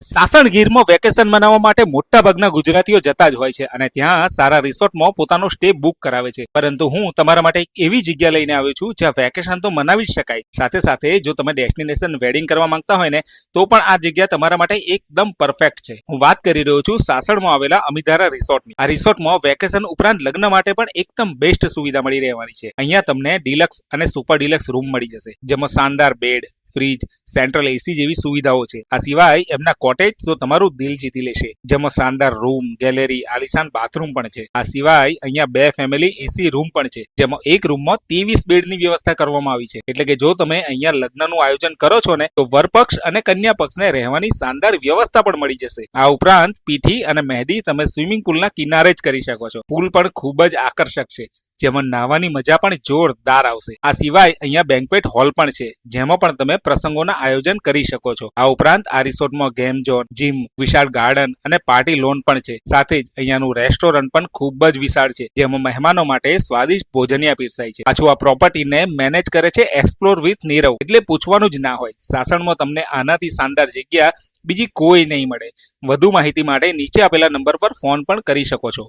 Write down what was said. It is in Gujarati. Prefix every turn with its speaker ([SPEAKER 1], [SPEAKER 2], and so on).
[SPEAKER 1] સાસણ ગીરમાં વેકેશન મનાવવા માટે મોટા ભાગના ગુજરાતીઓ જતા જ હોય છે અને ત્યાં સારા રિસોર્ટમાં પોતાનો સ્ટે બુક કરાવે છે. પરંતુ હું તમારા માટે એક એવી જગ્યા લઈને આવ્યો છું જ્યાં વેકેશન તો મનાવી જ શકાય. સાથે સાથે જો તમે ડેસ્ટિનેશન વેડિંગ કરવા માંગતા હોય ને, તો પણ આ જગ્યા તમારા માટે એકદમ પરફેક્ટ છે. હું વાત કરી રહ્યો છું સાસણમાં આવેલા અમિધારા રિસોર્ટની. આ રિસોર્ટમાં વેકેશન ઉપરાંત લગ્ન માટે પણ એકદમ બેસ્ટ સુવિધા મળી રહેવાની છે. અહીંયા તમને ડિલક્સ અને સુપર ડિલક્સ રૂમ મળી જશે, જેમાં શાનદાર બેડ ફ્રીજ, સેન્ટ્રલ એસી જેવી સુવિધાઓ છે. આ સિવાય એમના કોટેજ તો તમારું દિલ જીતી લેશે. જેમાં શાનદાર રૂમ, ગેલેરી, આલિશાન બાથરૂમ પણ છે. આ સિવાય અહીંયા બે ફેમિલી એસી રૂમ પણ છે. જેમાં એક રૂમમાં ત્રેવીસ બેડની વ્યવસ્થા કરવામાં આવી છે. એટલે કે જો તમે અહીંયા લગ્નનું આયોજન કરો છો ને, તો વરપક્ષ અને કન્યા પક્ષને રહેવાની શાનદાર વ્યવસ્થા પણ મળી જશે. આ ઉપરાંત પીઠી અને મહેંદી તમે સ્વિમિંગ પુલના કિનારે જ કરી શકો છો. પુલ પણ ખૂબ જ આકર્ષક છે. જેમાં નાહવાની મજા પણ જોરદાર આવશે. આ સિવાય અહીંયા બેન્ક્વેટ હોલ પણ છે, જેમાં પણ તમે પ્રસંગોના આયોજન કરી શકો છો. આ ઉપરાંત આ રિસોર્ટમાં ગેમ ઝોન જીમ વિશાળ ગાર્ડન અને પાર્ટી લોન પણ છે. સાથે જ અહીંયાનું રેસ્ટોરન્ટ પણ ખૂબ જ વિશાળ છે, જેમાં મહેમાનો માટે સ્વાદિષ્ટ ભોજનિયા પીરસાય છે. પાછું આ પ્રોપર્ટીને મેનેજ કરે છે એક્સપ્લોર વિથ નીરવ. એટલે પૂછવાનું જ ના હોય. સાસણમાં તમને આનાથી શાનદાર જગ્યા બીજી કોઈ નહીં મળે. વધુ માહિતી માટે નીચે આપેલા નંબર પર ફોન પણ કરી શકો છો.